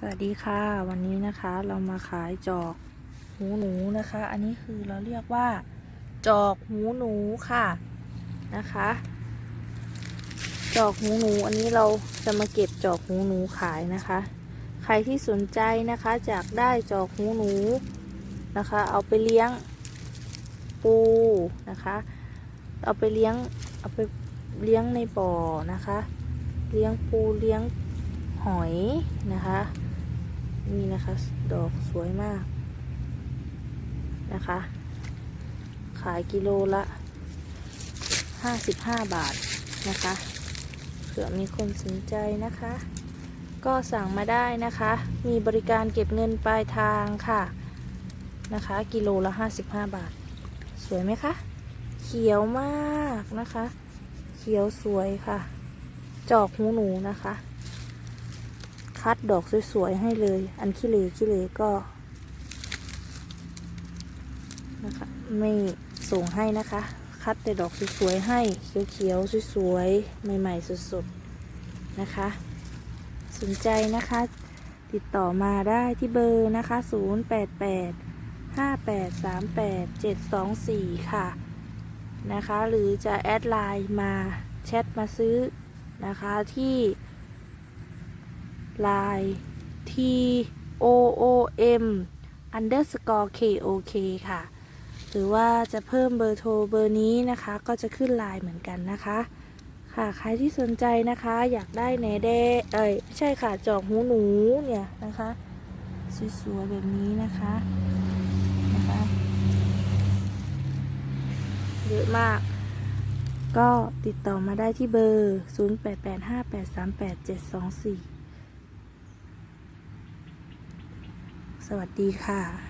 สวัสดีค่ะ วันนี้นะคะเรามาขายจอกหูหนูนะคะ อันนี้คือเราเรียกว่า จอกหูหนูค่ะนะคะ จอกหูหนู อันนี้เราจะมาเก็บจอกหูหนูขายนะคะ ใครที่สนใจนะคะจากได้จอกหูหนูนะคะ เอาไปเลี้ยงปูนะคะ เอาไปเลี้ยงเอาไปเลี้ยงในบ่อนะคะ เลี้ยงปูเลี้ยงหอยนะคะ นี่นะคะ ดอกสวยมากนะคะ ขายกิโลละ 55 บาทนะคะเผื่อมีคนสนใจนะคะ ก็สั่งมาได้นะคะ มีบริการเก็บเงินปลายทางค่ะนะคะ กิโลละ 55 บาท สวยไหมคะ เขียวมากนะคะ เขียวสวยค่ะ จอกหูหนูนะคะ คัดดอกสวยๆให้เลย อันขี้เหร่ขี้เหร่ก็นะคะไม่ส่งให้นะคะ คัดแต่ดอกสวยๆให้เขียวๆสวยๆใหม่ๆสดๆนะคะ สนใจนะคะ ติดต่อมาได้ที่เบอร์นะคะ 088 5838 724 ค่ะ นะคะ หรือจะแอดไลน์มาแชทมาซื้อนะคะที่ Line T O O M underscore K O K ค่ะ หรือว่าจะเพิ่มเบอร์โทรเบอร์นี้นะคะ ก็จะขึ้นไลน์เหมือนกันนะคะค่ะใครที่สนใจนะคะอยากได้แหนแดเอ้ยไม่ใช่ค่ะจอกหูหนูเนี่ยนะคะสวยๆแบบนี้นะคะนะคะเยอะมาก ก็ติดต่อมาได้ที่เบอร์ 0885838724 สวัสดีค่ะ